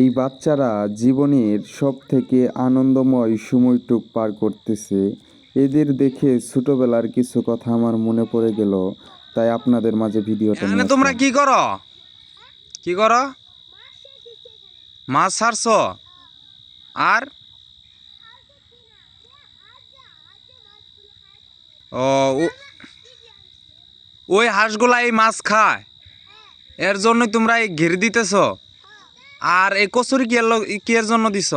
এই বাচ্চারা জীবনের সব থেকে আনন্দময় সময়টুক পার করতেছে। এদের দেখে ছোটবেলার কিছু কথা আমার মনে পড়ে গেল তাই আপনাদের মাঝে ভিডিওটা এখানে তোমরা কি করো? কি করো? মাছ ছাড়ছো? আর? ও ওই হাঁসগুলা এই মাছ খায়। এর জন্যই তোমরা এই ঘিরে দিতেছ? আর এই কচুরি কি কি জন্য দিছ?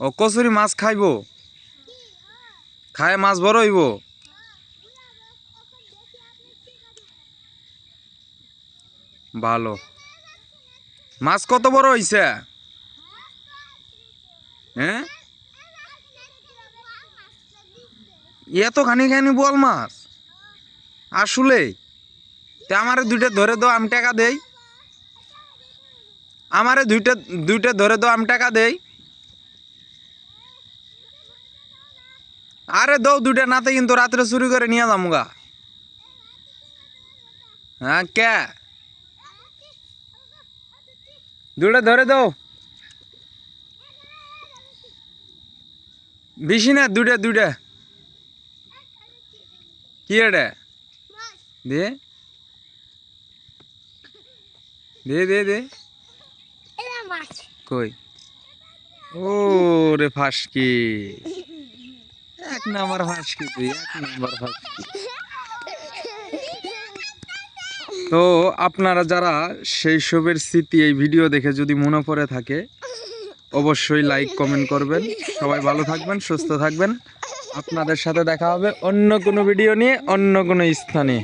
ও, কচুরি মাছ খাইবো? খায় মাছ বড় হইব? ভালো। মাছ কত বড় হইছে? হ্যাঁ এত খানি খানি বল মাছ? আসলে তে আমার দুইটা ধরে দাও, আমি টাকা দেই। আমারে দুইটা দুইটা ধরে দাও, আমি টাকা দেই। আরে দাও দুইটা, নাতে কিন্তু রাত্রে চুরি করে নিয়ে যামুগা হ্যাঁ কে? দুটা ধরে দাও। বেশি না দুটা দুটা কি এটা? দে। দে দে দে। কই? ও রে ফাঁসকি। এক নাম্বার ফাঁসকি তুই, এক নাম্বার ফাঁসকি। তো আপনারা যারা সেই সবের স্মৃতি এই ভিডিও দেখে যদি মনে পড়ে থাকে, অবশ্যই লাইক কমেন্ট করবেন। সবাই ভালো থাকবেন, সুস্থ থাকবেন। আপনাদের সাথে দেখা হবে অন্য কোনো ভিডিও নিয়ে, অন্য কোনো স্থানে।